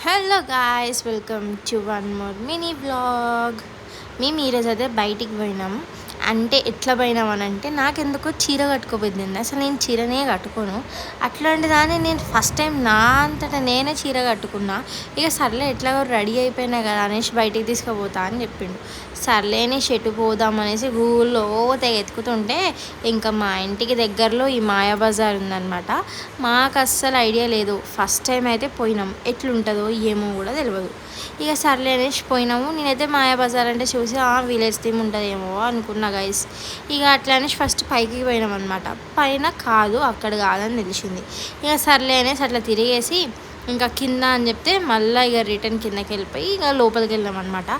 Hello guys welcome to one more mini blog మేము ఈరోజు అయితే బయటికి పోయినాం అంటే ఎట్లా పోయినామనంటే నాకెందుకో చీర కట్టుకోబోద్దింది అసలు నేను చీరనే కట్టుకోను. అట్లాంటి దాన్ని నేను ఫస్ట్ టైం నా అంతటా నేనే చీర కట్టుకున్నా. ఇక సర్లే ఎట్లాగో రెడీ అయిపోయినా కదా అనేసి బయటికి తీసుకుపోతా అని చెప్పిండు. సర్లేని షెటు పోదాం అనేసి గూగుల్లో తెగ ఎత్తుకుతుంటే ఇంకా మా ఇంటికి దగ్గరలో ఈ మాయా బజార్ ఉందన్నమాట. మాకు అస్సలు ఐడియా లేదు. ఫస్ట్ టైం అయితే పోయినాం. ఎట్లుంటుందో ఏమో కూడా తెలియదు ఇక సర్లే అనేసి పోయినాము. నేనైతే మాయా బజార్ అంటే చూసి విలేజ్ థీమ్ ఉంటుందేమో అనుకున్నా. గైస్ ఇక అట్లానే ఫస్ట్ పైకి పోయినాం అనమాట పైన కాదు అక్కడ కాదని తెలిసింది. ఇక సర్లే అనేసి అట్లా తిరిగేసి ఇంకా కింద అని చెప్తే మళ్ళీ ఇక రిటర్న్ కిందకి వెళ్ళిపోయి ఇక లోపలికి వెళ్ళాం అనమాట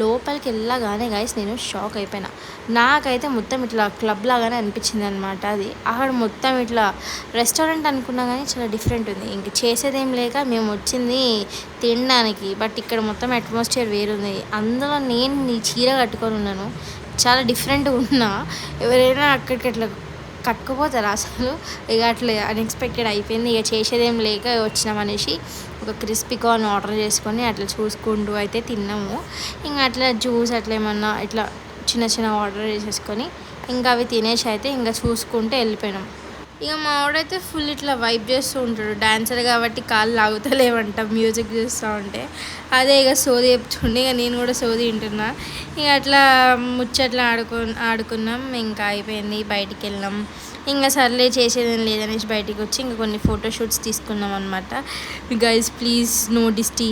లోపలికి వెళ్ళగానే గాయస్ నేను షాక్ అయిపోయినా. నాకైతే మొత్తం ఇట్లా క్లబ్ లాగానే అనిపించింది అనమాట అది. అక్కడ మొత్తం ఇట్లా రెస్టారెంట్ అనుకున్నా కానీ చాలా డిఫరెంట్ ఉంది. ఇంక చేసేదేం లేక మేము వచ్చింది తినడానికి బట్ ఇక్కడ మొత్తం అట్మాస్ఫియర్ వేరుంది. అందులో నేను నీ చీర కట్టుకొని ఉన్నాను. చాలా డిఫరెంట్గా ఉన్నా. ఎవరైనా అక్కడికి అట్లా కట్టుకుపోతారు అసలు. ఇక అట్లా అన్ఎక్స్పెక్టెడ్ అయిపోయింది. ఇక చేసేదేం లేక వచ్చినాం అనేసి ఒక క్రిస్పీ కార్న్ ఆర్డర్ చేసుకొని అట్లా చూసుకుంటూ అయితే తిన్నాము. ఇంకా అట్లా జ్యూస్ అట్లా ఏమన్నా ఇట్లా చిన్న చిన్న ఆర్డర్ చేసేసుకొని ఇంకా అవి తినేసి అయితే ఇంకా చూసుకుంటూ వెళ్ళిపోయినాం. ఇక మా వాడైతే ఫుల్ ఇట్లా వైబ్ చేస్తూ ఉంటాడు డాన్సర్ కాబట్టి కాళ్ళు లాగుతలేవంట మ్యూజిక్ చూస్తూ ఉంటే. అదే ఇక సోది చెప్తుండే ఇక నేను కూడా సోది వింటున్నా. ఇక అట్లా ముచ్చట్లా ఆడుకు ఆడుకున్నాం ఇంకా అయిపోయింది బయటికి వెళ్ళాం. ఇంకా సర్లే చేసేదేం లేదనేసి బయటికి వచ్చి ఇంకా కొన్ని ఫోటోషూట్స్ తీసుకున్నాం అనమాట గైస్ ప్లీజ్ నో డిస్టీ